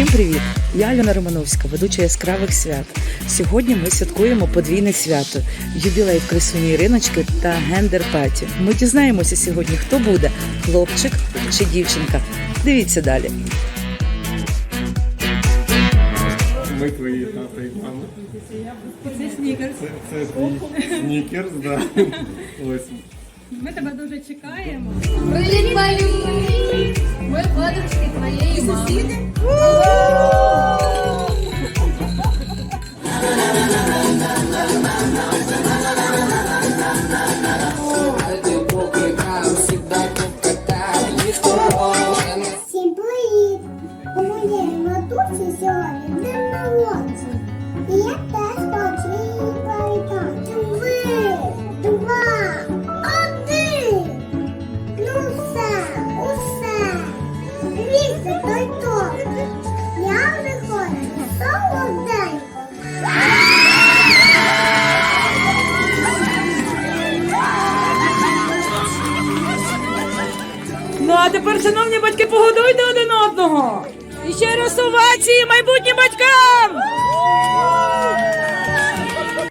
Всім привіт! Я Альона Романовська, ведуча яскравих свят. Сьогодні ми святкуємо подвійне свято, ювілей в красуні Іриночки та гендер паті. Ми дізнаємося сьогодні, хто буде хлопчик чи дівчинка. Дивіться далі. Ми твої тата і мама. Це снікерс. Це, це твій снікерс, да. Ось. Ми тебе дуже чекаємо. Подружки твоєї мами. Всім привіт! У моєї матусі сьогодні день народження. І я Ну а тепер, шановні батьки, погодуйте один одного. І ще раз овації майбутнім батькам.